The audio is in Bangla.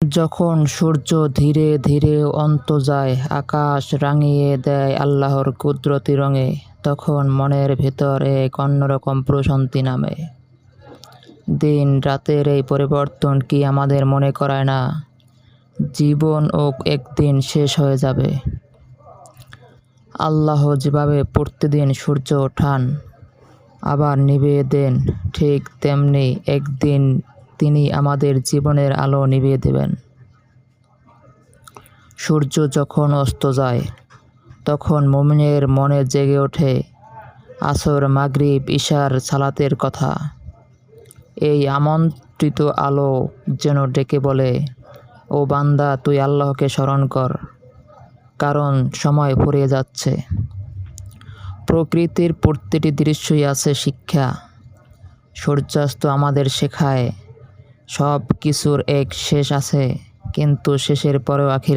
যখন সূর্য ধীরে ধীরে অন্ত যায়, আকাশ রাঙিয়ে দেয় আল্লাহর কুদরতি রঙে, তখন মনের ভেতর এক অন্যরকম প্রশান্তি নামে। দিন রাতের এই পরিবর্তন কি আমাদের মনে করায় না? জীবন ও একদিন শেষ হয়ে যাবে। আল্লাহ যেভাবে প্রতিদিন সূর্য ওঠান, আবার নিভিয়ে দেন ঠিক তেমনি একদিন তিনি আমাদের জীবনের আলো নিভিয়ে দেবেন। সূর্য যখন অস্ত যায়, তখন মুমিনের মনে জেগে ওঠে আসর, মাগরিব ঈশার সালাতের কথা। এই আমন্ত্রিত আলো যেন ডেকে বলে, ও বান্দা, তুই আল্লাহকে স্মরণ কর, কারণ সময় ফুরিয়ে যাচ্ছে। প্রকৃতির প্রতিটি দৃশ্যই আছে শিক্ষা। সূর্যাস্ত আমাদের শেখায় সব কিছুর এক শেষ আছে কিন্তু শেষের পরেও আখিরা